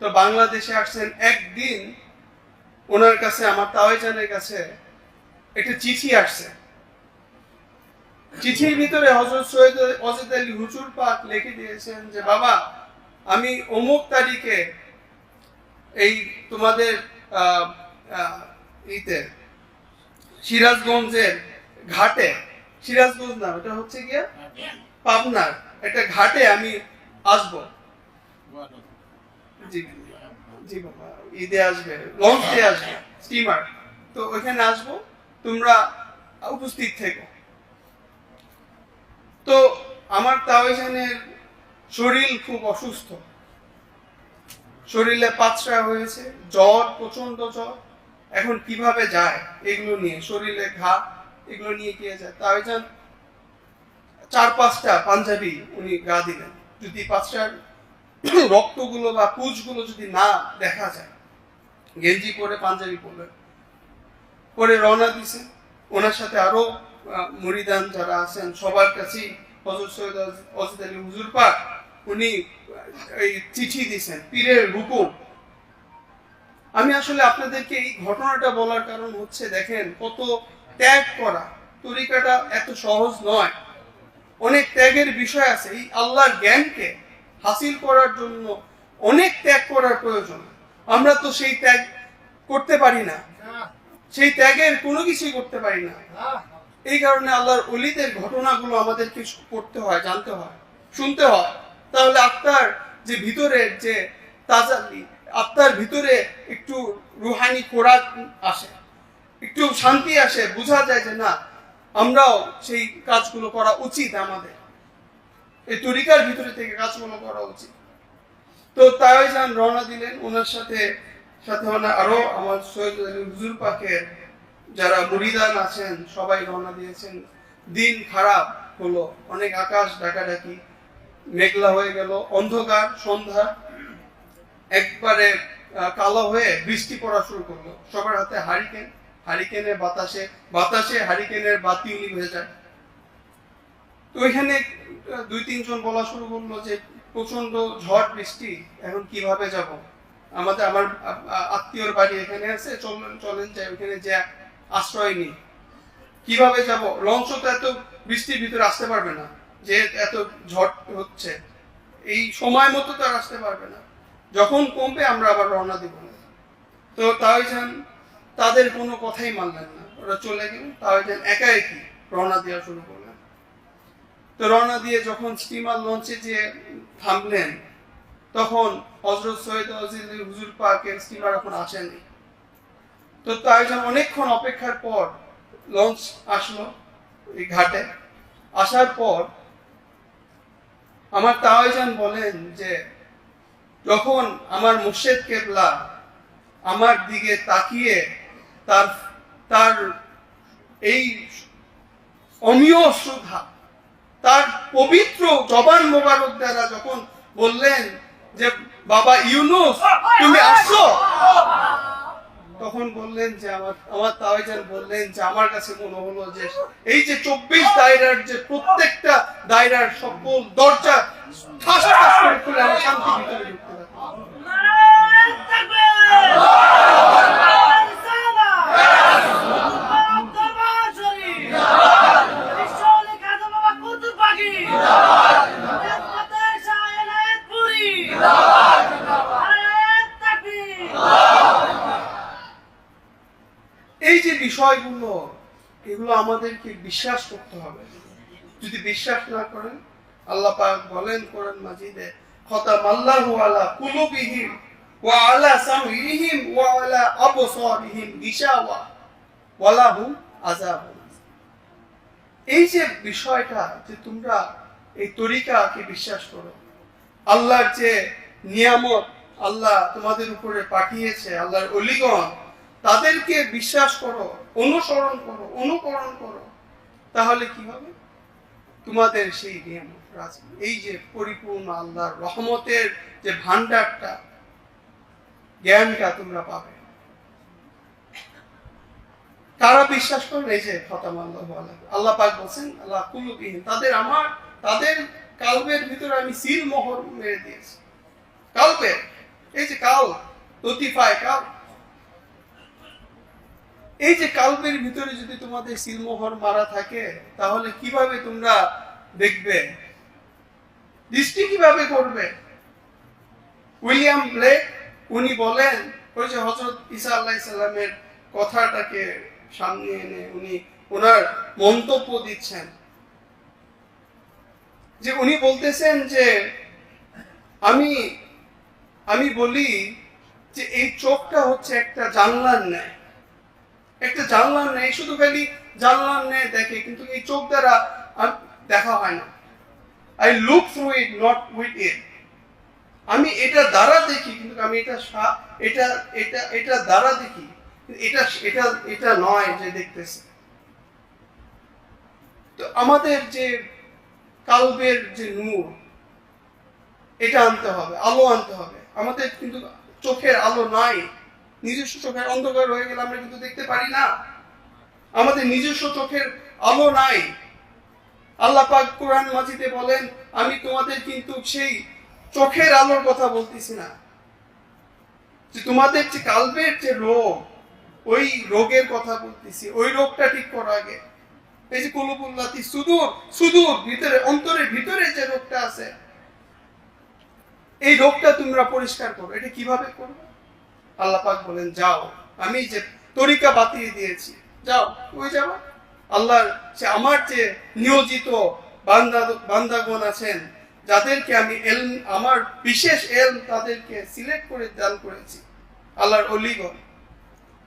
তো বাংলাদেশে আসছেন একদিন ওনার কাছে আমার তাওয়াইজানের কাছে একটা চিঠি আসছে। চিঠির ভিতরে হজরত সৈয়দ অজিত আলী হুজুর পাক লিখে দিয়েছেন যে বাবা আমি অমুক তারিখে এই তোমাদের ইতে সিরাজগঞ্জের ঘাটে সিরাজগঞ্জ না ওটা হচ্ছে গিয়া পাবনার একটা ঘাটে আমি আসব। উপস্থিত তো আমার শরীর খুব অসুস্থ। শরীরে পাতসা হয়েছে, জ্বর প্রচণ্ড জ্বর। এখন কীভাবে যায়, এগুলো নিয়ে, শরীরে ঘা, এগুলো নিয়ে কে যায়? তাওয়াইজান চার পাঁচটা পাঞ্জাবি উনি গা দিলেন। যদি পাঁচটার রক্তগুলো বা পুজগুলো যদি না দেখা যায়, গেঞ্জি পরে, পাঞ্জাবি পরলেন পরে রওনা দিছে, ওনার সাথে আরও মুরিদান যারা আছেন, সবার কাছেই হজরত সৈয়দ অজ- অজিত আলী হুজুর পাক, উনি এই চিঠি দিছেন, পীরের হুকুম। আমি আসলে আপনাদেরকে এই ঘটনাটা বলার কারণ হচ্ছে, দেখেন কত ত্যাগ করা। তরিকাটা এত সহজ নয়। অনেক ত্যাগের বিষয় আছে। এই আল্লাহর জ্ঞানকে হাসিল করার জন্য, অনেক ত্যাগ করার প্রয়োজন। আমরা তো সেই ত্যাগ করতে পারি না। সেই ত্যাগের কোনো কিছুই করতে পারি না। এই কারণে আল্লাহর অলিদের ঘটনাগুলো আমাদেরকে হয়, জানতে হয়, শুনতে হয়। তাহলে আত্মার যে ভিতরের যে তাজালি আত্মার ভিতরে একটু রুহানি খোরাক আসে। একটু শান্তি আসে, বোঝা যায় যে না, আমরাও সেই কাজগুলো করা উচিত আমাদের। এই তরিকার ভিতরে থেকে কাজগুলো করা উচিত। তো তাই যান রওনা দিলেন। ওনার সাথে সাথে মানে আরও আমার সৈয়দ হুজুর পাকের যারা মুরিদান আছেন, সবাই রওনা দিয়েছেন। দিন খারাপ হলো, অনেক আকাশ ডাকাডাকি, মেঘলা হয়ে গেল, অন্ধকার, সন্ধ্যা। একবারে কালো হয়ে বৃষ্টি পড়া শুরু করল। সবার হাতে হারিকেন, হারিকেনের বাতাসে বাতাসে হারিকেনের বাতি উনি হয়ে যায় তো ওইখানে দুই, তিনজন বলা শুরু করল যে প্রচণ্ড ঝড় বৃষ্টি, এখন কীভাবে যাব? আমাদের, আমার আত্মীয়র বাড়ি এখানে আছে, চলেন চলেন যাই ওখানে যে আশ্রয় নিই। কীভাবে যাব? লঞ্চ তো এত বৃষ্টির ভিতরে আসতে পারবে না, যে এত ঝড় হচ্ছে। এই সময় মতো তো আর আসতে পারবে না। যখন কমবে আমরা আবার রওনা দিব। না তো তাই যান তাদের কোনো কথাই মানলেন না। ওরা চলে গেলেন তাই যান একা একই রওনা দেওয়া শুরু করলেন। তো রওনা দিয়ে যখন স্টিমার লঞ্চে যে থামলেন, তখন হজরত সৈয়দ আজিজ হুজুর পাকের স্টিমার এখন আসেনি তো তাই অনেকক্ষণ অপেক্ষার পর লঞ্চ আসলো এই ঘাটে। আসার পর আমার তাওয়াইজান বলেন যে, যখন আমার মুর্শেদ কেবলা আমার দিকে তাকিয়ে তার তার এই অমীয় শ্রদ্ধা তার পবিত্র জবান মোবারক দ্বারা যখন বললেন যে, বাবা ইউনুস, তুমি আসছো? তখন বললেন যে, আমার আমার তাওয়াইজান বললেন যে, আমার কাছে মনে হলো যে, এই যে চব্বিশ দায়রার যে প্রত্যেকটা দায়রার সকল দরজা করে শান্তি ভিতরে ঢুকতে থাকে। এই যে বিষয়গুলো এগুলো আমাদেরকে বিশ্বাস করতে হবে। যদি বিশ্বাস না করেন, আল্লাহ পাক বলেন কোরআন মাজিদে খতাম আল্লাহু আলা কুলুবিহিম ওয়া আলা সামইহিম ওয়া আলা আবসারিহিম গিশাওয়া ওয়া লাহুম আযাবুন এই যে বিষয়টা যে তোমরা এই তরিকাকে বিশ্বাস করো, আল্লাহর যে নিয়ামত আল্লাহ তোমাদের উপরে পাঠিয়েছে, আল্লাহর অলিগণ, তাদেরকে বিশ্বাস করো, অনুসরণ করো, অনুকরণ করো। তাহলে কি হবে? তোমাদের সেই নিয়ামত রাজ- এই যে পরিপূর্ণ আল্লাহর রহমতের যে ভান্ডারটা জ্ঞানটা তোমরা পাবে। বিশ্বাস করেন এই যে আল্লাহ আল্লাহ পাক বলছেন, আল্লাহ কুলুবিহীন তাদের আমার, তাদের কালবের ভিতরে আমি সিল মোহর মেরে দিয়েছি। কালবে এই যে কাল, লতিফায় কাল এই যে কাল্পের ভিতরে যদি তোমাদের সিলমোহর মারা থাকে, তাহলে কীভাবে তোমরা দেখবে? দৃষ্টি কীভাবে করবে? উইলিয়াম ব্লেক, উনি বলেন, ওই যে হজরত ঈসা আল্লাহ সাল্লামের কথাটাকে সামনে এনে উনি ওনার মন্তব্য দিচ্ছেন। যে উনি বলতেছেন যে, আমি আমি বলি যে এই চোখটা হচ্ছে একটা জানলার ন্যায়। একটা জানলার নেই, শুধু খালি জানলার নেই দেখে, কিন্তু এই চোখ দ্বারা আর দেখা হয় না। I look through it not with it আমি এটা দ্বারা দেখি, কিন্তু আমি এটা এটা এটা এটা দ্বারা দেখি এটা এটা এটা নয় যে দেখতেছে। তো আমাদের যে কালবের যে নূর, এটা আনতে হবে, আলো আনতে হবে। আমাদের কিন্তু চোখের আলো নাই। নিজস্ব চোখের অন্ধকার হয়ে গেলে আমরা কিন্তু দেখতে পারি না। আমাদের নিজস্ব চোখের আলো নাই। আল্লাহ পাক কোরআন মাজিদে বলেন, আমি তোমাদের কিন্তু সেই চোখের আলোর কথা বলতেছি না। যে তোমাদের যে কালবের যে রোগ, ওই রোগের কথা বলতেছি। ওই রোগটা ঠিক করো আগে। এই যে কুলুবুল্লাতি সুদূর সুদূর ভিতরে, অন্তরের ভিতরে যে রোগটা আছে, এই রোগটা তোমরা পরিষ্কার করো। এটা কীভাবে করবে? আল্লাহ পাক বলেন, যাও, আমি যে তরিকা বাতিয়ে দিয়েছি, যাও ওই যাবা? আল্লাহর সে আমার যে নিয়োজিত বান্দা, বান্দাগণ আছেন, যাদেরকে আমি এল আমার বিশেষ এল তাদেরকে সিলেক্ট করে দান করেছি, আল্লাহর অলিগণ।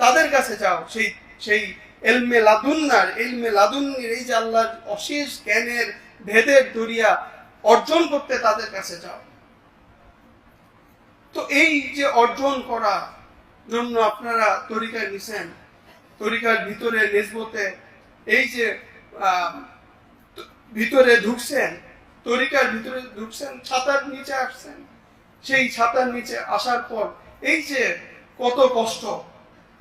তাদের কাছে যাও, সেই সেই এলমে লাদুন্নার, এলমে লাদুন্নির, এই যে আল্লাহর অশেষ জ্ঞানের ভেদের দরিয়া অর্জন করতে তাদের কাছে যাও। তো এই যে অর্জন করা জন্য আপনারা তরিকায় নিছেন। তরিকার ভিতরে নেসবতে এই যে ভিতরে ঢুকছেন, তরিকার ভিতরে ঢুকছেন, ছাতার নিচে আসছেন। সেই ছাতার নিচে আসার পর এই যে কত কষ্ট।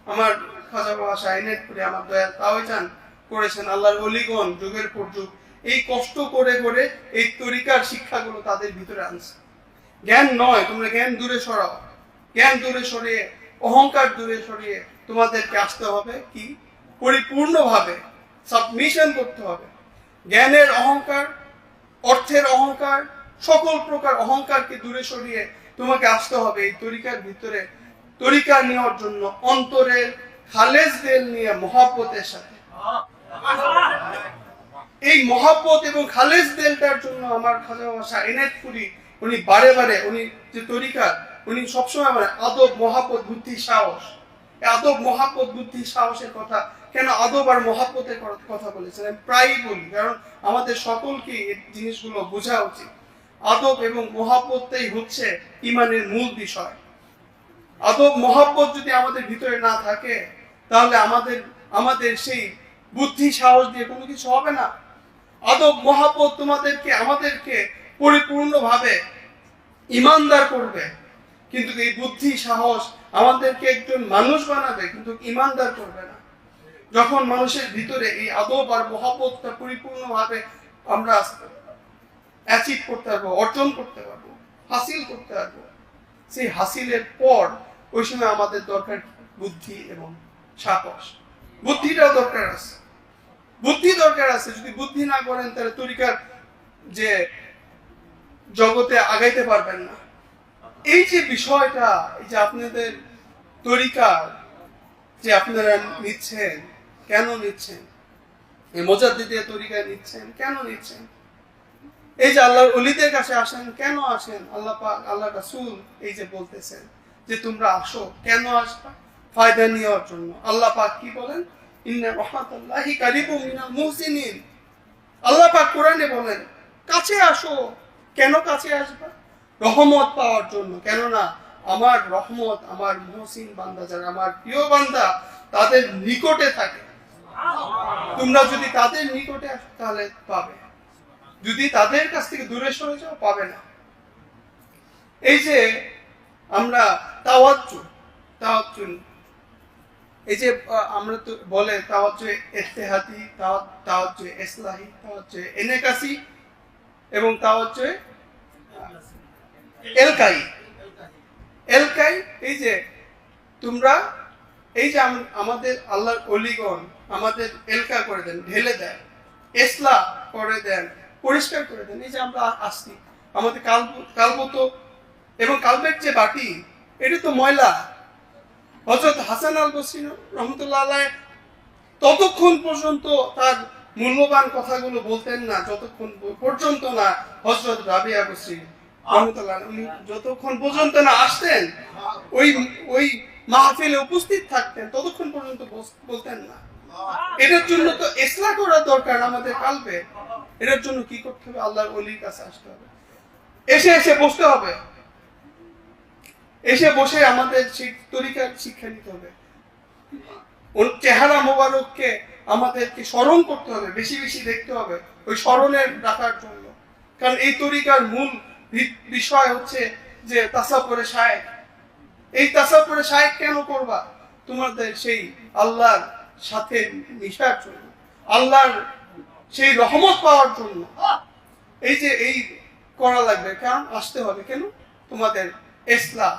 আমার খাজা বাবা শাহিনের করে আমার দয়াল তাও যান করেছেন, আল্লাহর অলিগণ যুগের পর যুগ। এই কষ্ট করে করে এই তরিকার শিক্ষাগুলো তাদের ভিতরে আনছে। জ্ঞান নয়, তোমরা জ্ঞান দূরে সরাও। জ্ঞান দূরে সরিয়ে অহংকার দূরে সরিয়ে তোমাদেরকে আসতে হবে, কি? পরিপূর্ণভাবে সাবমিশন করতে হবে। জ্ঞানের অহংকার, অর্থের অহংকার, সকল প্রকার অহংকারকে দূরে সরিয়ে তোমাকে আসতে হবে এই তরিকার ভিতরে। তরিকা নেওয়ার জন্য অন্তরের খালেজ দেল নিয়ে মহাব্বতের সাথে। এই মহাব্বত এবং খালেজ দেলটার জন্য আমার খাজা ভাষা এনায়তপুরি, উনি বারে বারে, উনি যে তরিকা উনি সবসময় মানে আদব মহাব্বত বুদ্ধি, সাহস। আদব মহাব্বত বুদ্ধি, সাহসের কথা কেন আদব আর ক- কথা বলেছেন? আমি প্রায়ই বলি, কারণ আমাদের সকলকে জিনিসগুলো বোঝা উচিত। আদব এবং মহাব্বতটাই হচ্ছে ইমানের মূল বিষয়। আদব মহাব্বত যদি আমাদের ভিতরে না থাকে, তাহলে আমাদের আমাদের সেই বুদ্ধি, সাহস দিয়ে কোনো কিছু হবে না। আদব মহাব্বত তোমাদেরকে, আমাদেরকে পরিপূর্ণভাবে ইমানদার করবে। কিন্তু এই বুদ্ধি, সাহস আমাদেরকে একজন মানুষ বানাবে, কিন্তু ইমানদার করবে না। যখন মানুষের ভিতরে এই আদব আর মহাব্বতটা পরিপূর্ণভাবে আমরা অ্যাচিভ করতে পারব, অর্জন করতে পারব, হাসিল করতে পারব, সেই হাসিলের পর ওই সময় আমাদের দরকার বুদ্ধি এবং সাহস। বুদ্ধিটাও দরকার আছে। বুদ্ধি দরকার আছে। যদি বুদ্ধি না করেন, তাহলে তরিকার যে জগতে আগাইতে পারবেন না। এই যে বিষয়টা, এই যে আপনাদের তরিকা যে আপনারা নিচ্ছেন, কেন নিচ্ছেন? এই মোজাদ্দিদের তরিকা নিচ্ছেন, কেন নিচ্ছেন? এই যে আল্লাহর অলিদের কাছে আসেন, কেন আসেন? আল্লাহ পাক, আল্লাহ রাসূল এই যে বলতেছেন যে তোমরা আসো, কেন আসবা? ফায়দা নেওয়ার জন্য। আল্লাহ পাক কি বলেন? ইন্না রহমাতুল্লাহি কারিবুম মিনাল মুহসিনিন। আল্লাহ পাক কোরআনে বলেন, কাছে আসো, কেন কাছে আসবা? রহমত পাওয়ার জন্য। কেননা, আমার রহমত, আমার মুহসিন বান্দা যারা, আমার প্রিয় বান্দা, তাদের নিকটে থাকে। তোমরা যদি তাদের নিকটে তাহলে পাবে। যদি তাদের কাছ থেকে দূরে সরে যাও, পাবে না। এই যে আমরা তাওয়াজ্জু এই যে আমরা তো বলে তাওয়াজ্জু ইত্তেহাদি তাওয়াজ্জু ইসলাহি তাওয়াজ্জু এনেকাসি এবং তাওয়াজ্জু এলকাই। এলকাই, এই যে তোমরা, এই যে আমাদের আল্লাহর অলিগণ আমাদের এলকা করে দেন, ঢেলে দেন, এসলা করে দেন, পরিষ্কার করে দেন, এই যে আমরা আসছি। আমাদের কালব কালবত এবং কালবের যে বাটি, এটা তো ময়লা। হজরত হাসান আল বসরি রহমতুল্লাহ ততক্ষণ পর্যন্ত তার মূল্যবান কথাগুলো বলতেন না, যতক্ষণ পর্যন্ত না হজরত রাবিয়া উনি যতক্ষণ পর্যন্ত না আসতেন, ওই ওই মাহফিলে উপস্থিত থাকতেন, ততক্ষণ পর্যন্ত বলতেন না। এটার জন্য তো ইসলা করার দরকার আমাদের কালবে। এটার জন্য কি করতে হবে? আল্লাহর অলির কাছে আসতে হবে। এসে এসে বসতে হবে। এসে বসে আমাদের সেই তরিকার শিক্ষা নিতে হবে। চেহারা মোবারককে আমাদেরকে স্মরণ করতে হবে, বেশি বেশি দেখতে হবে, ওই স্মরণের রাখার জন্য। কারণ এই তরিকার মূল বিষয় হচ্ছে যে তাসাপুরে সাহেব এই তাসাপুরে সাহেব কেন করবা? তোমাদের সেই আল্লাহর সাথে মিশার জন্য, আল্লাহর সেই রহমত পাওয়ার জন্য। এই যে এই করা লাগবে, কারণ আসতে হবে কেন? তোমাদের এসলা।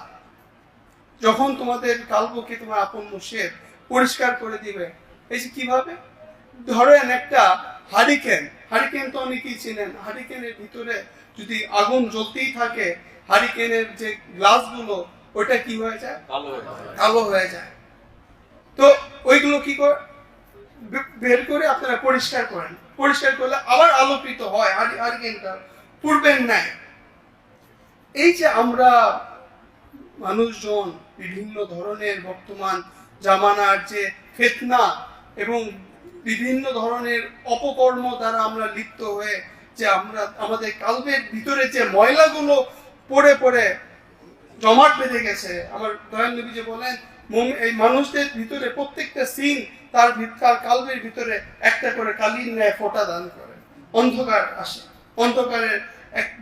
যখন তোমাদের কালবকে তোমার আপন মুশের পরিষ্কার করে দিবে, এই যে কীভাবে? ধরেন একটা হারিকেন হারিকেন তো অনেকেই চিনেন। হারিকেনের ভিতরে যদি আগুন জ্বলতেই থাকে হারিকেনের যে গ্লাসগুলো ওটা কি হয়ে যায়? কালো হয়ে যায়। তো ওইগুলো কি করে বের করে আপনারা পরিষ্কার করেন। পরিষ্কার করলে আবার আলোকিত হয় হারি- হারিকেনটা। পূর্বের ন্যায়। এই যে আমরা মানুষজন বিভিন্ন ধরনের বর্তমান জামানার যে ফেতনা এবং বিভিন্ন ধরনের অপকর্ম দ্বারা আমরা লিপ্ত হয়ে যে আমরা, আমাদের কালবের ভিতরে যে ময়লাগুলো পড়ে পড়ে জমাট বেঁধে গেছে। আমার দয়াল যে বলেন এই মানুষদের ভিতরে প্রত্যেকটা সিন তার ভিত- তার কালবের ভিতরে একটা করে কালির ন্যায় ফোঁটা দান করে। অন্ধকার আসে। অন্ধকারের এক